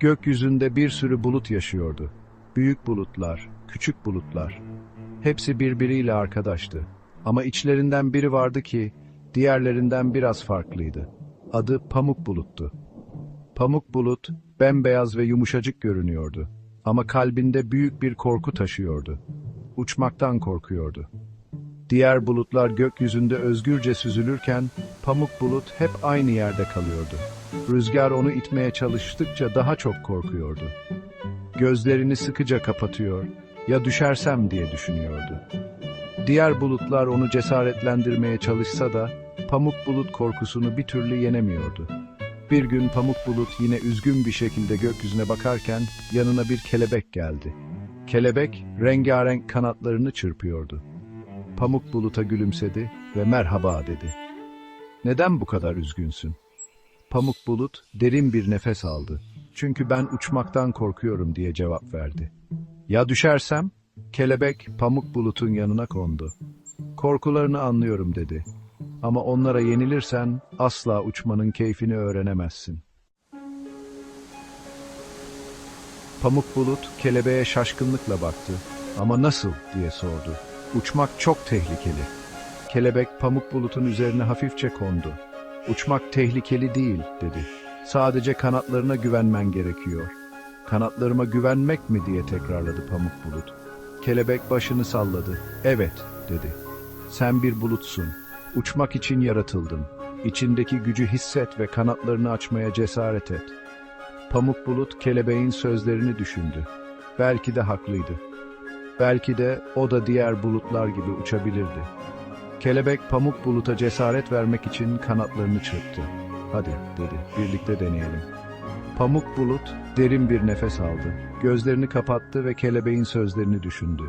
Gökyüzünde bir sürü bulut yaşıyordu. Büyük bulutlar, küçük bulutlar. Hepsi birbiriyle arkadaştı. Ama içlerinden biri vardı ki diğerlerinden biraz farklıydı. Adı Pamuk Bulut'tu. Pamuk Bulut bembeyaz ve yumuşacık görünüyordu. Ama kalbinde büyük bir korku taşıyordu. Uçmaktan korkuyordu. Diğer bulutlar gökyüzünde özgürce süzülürken Pamuk Bulut hep aynı yerde kalıyordu. Rüzgar onu itmeye çalıştıkça daha çok korkuyordu. Gözlerini sıkıca kapatıyor, ya düşersem diye düşünüyordu. Diğer bulutlar onu cesaretlendirmeye çalışsa da Pamuk Bulut korkusunu bir türlü yenemiyordu. Bir gün Pamuk Bulut yine üzgün bir şekilde gökyüzüne bakarken yanına bir kelebek geldi. Kelebek rengarenk kanatlarını çırpıyordu. Pamuk Bulut'a gülümsedi ve merhaba dedi. Neden bu kadar üzgünsün? Pamuk Bulut derin bir nefes aldı. Çünkü ben uçmaktan korkuyorum diye cevap verdi. Ya düşersem? Kelebek Pamuk Bulut'un yanına kondu. Korkularını anlıyorum dedi. Ama onlara yenilirsen asla uçmanın keyfini öğrenemezsin. Pamuk Bulut kelebeğe şaşkınlıkla baktı. Ama nasıl diye sordu. Uçmak çok tehlikeli. Kelebek Pamuk Bulut'un üzerine hafifçe kondu. Uçmak tehlikeli değil dedi. Sadece kanatlarına güvenmen gerekiyor. Kanatlarıma güvenmek mi diye tekrarladı Pamuk Bulut. Kelebek başını salladı. Evet dedi. Sen bir bulutsun. Uçmak için yaratıldın. İçindeki gücü hisset ve kanatlarını açmaya cesaret et. Pamuk Bulut kelebeğin sözlerini düşündü. Belki de haklıydı. Belki de o da diğer bulutlar gibi uçabilirdi. Kelebek Pamuk Bulut'a cesaret vermek için kanatlarını çırptı. Hadi dedi, birlikte deneyelim. Pamuk Bulut derin bir nefes aldı. Gözlerini kapattı ve kelebeğin sözlerini düşündü.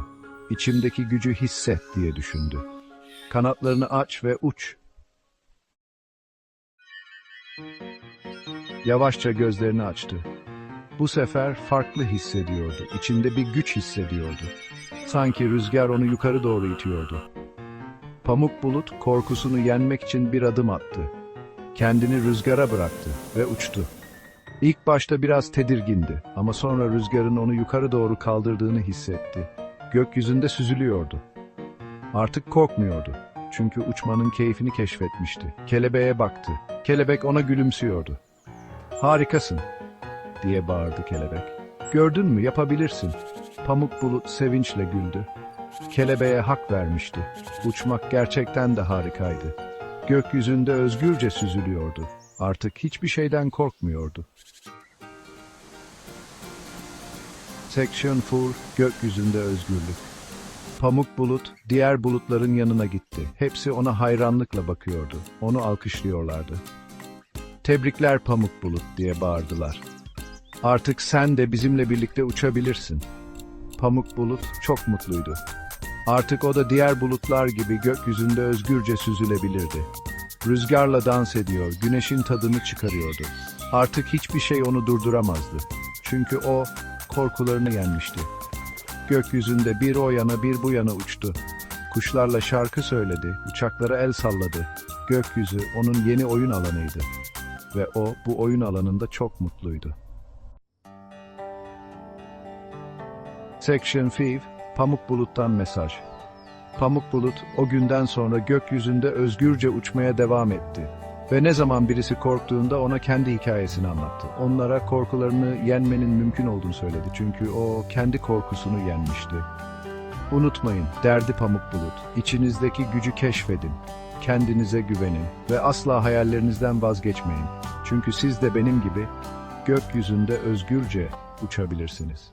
İçimdeki gücü hisset diye düşündü. Kanatlarını aç ve uç. Yavaşça gözlerini açtı. Bu sefer farklı hissediyordu. İçinde bir güç hissediyordu. Sanki rüzgar onu yukarı doğru itiyordu. Pamuk bulut korkusunu yenmek için bir adım attı. Kendini rüzgara bıraktı ve uçtu. İlk başta biraz tedirgindi ama sonra rüzgarın onu yukarı doğru kaldırdığını hissetti. Gökyüzünde süzülüyordu. Artık korkmuyordu. Çünkü uçmanın keyfini keşfetmişti. Kelebeğe baktı. Kelebek ona gülümsüyordu. Harikasın, diye bağırdı kelebek. Gördün mü yapabilirsin. Pamuk bulut sevinçle güldü. Kelebeğe hak vermişti. Uçmak gerçekten de harikaydı. Gökyüzünde özgürce süzülüyordu. Artık hiçbir şeyden korkmuyordu. Section 4 Gökyüzünde Özgürlük Pamuk bulut diğer bulutların yanına gitti. Hepsi ona hayranlıkla bakıyordu. Onu alkışlıyorlardı. Tebrikler Pamuk bulut diye bağırdılar. Artık sen de bizimle birlikte uçabilirsin. Pamuk bulut çok mutluydu. Artık o da diğer bulutlar gibi gökyüzünde özgürce süzülebilirdi. Rüzgarla dans ediyor, güneşin tadını çıkarıyordu. Artık hiçbir şey onu durduramazdı. Çünkü o korkularını yenmişti. Gökyüzünde bir o yana bir bu yana uçtu. Kuşlarla şarkı söyledi, uçaklara el salladı. Gökyüzü onun yeni oyun alanıydı. Ve o bu oyun alanında çok mutluydu. Section 5 Pamuk Bulut'tan mesaj. Pamuk Bulut o günden sonra gökyüzünde özgürce uçmaya devam etti. Ve ne zaman birisi korktuğunda ona kendi hikayesini anlattı. Onlara korkularını yenmenin mümkün olduğunu söyledi. Çünkü o kendi korkusunu yenmişti. Unutmayın, derdi Pamuk Bulut. İçinizdeki gücü keşfedin. Kendinize güvenin ve asla hayallerinizden vazgeçmeyin. Çünkü siz de benim gibi gökyüzünde özgürce uçabilirsiniz.